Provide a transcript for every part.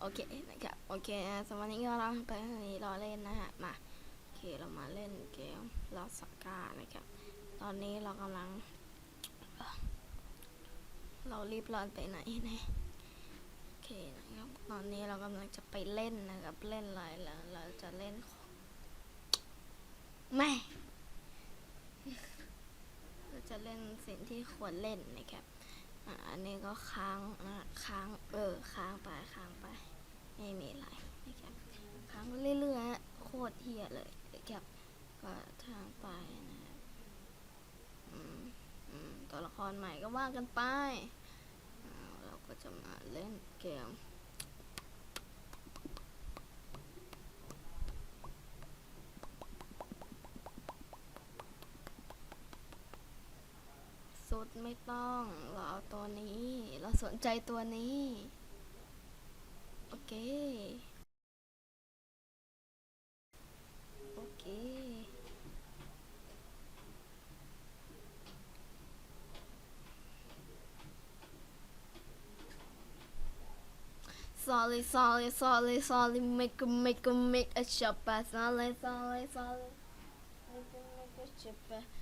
โอเคนะครับโอเคสำหรับวันนี้ก็เราไปนี้ราเล่นนะฮะมาโอเคเรามาเล่นเกมลอสกานะครับ ตอนนี้เรากำลัง เรารีบร้อนไปไหนนะโอเคนะครับตอนนี้เรากำลังจะไปเล่นนะครับเล่นอะไรแล้วเราจะเล่นไม่เราจะเล่นสิ่งที่ควรเล่นนะครับ อะอันนี้ก็ค้างนะค้างเออค้างไปค้างไป ไม่มีอะไรนะครับค้างเรื่อยๆโคตรเฮียเลยนะครับก็ทางไปนะครับอืมอืมตัวละครใหม่ก็ว่ากันไปเราก็จะมาเล่นเกม สุดไม่ต้องเราเอาตัวนี้ เราสนใจตัวนี้ โอเค โอเค sorry sorry sorry sorry make a make a make a shopper sorry sorry sorry make a make a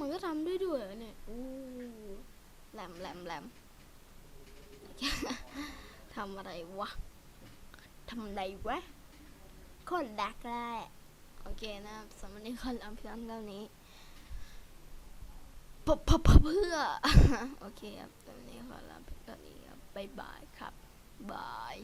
มันก็ทำด้ด้วยเหรอเนี่ยอู้แหลมแหลมแหลมทำอะไรวะทำอะไรวะคนดักได้โอเคนะครับสำหรับนนี้ขอลาเพียงเท่านี้พื่อเพื่อเพื่อ โอเคครับสำหรับนนี้ขอลาเพียงเท่านี้ครับบ๊ายบายครับบาย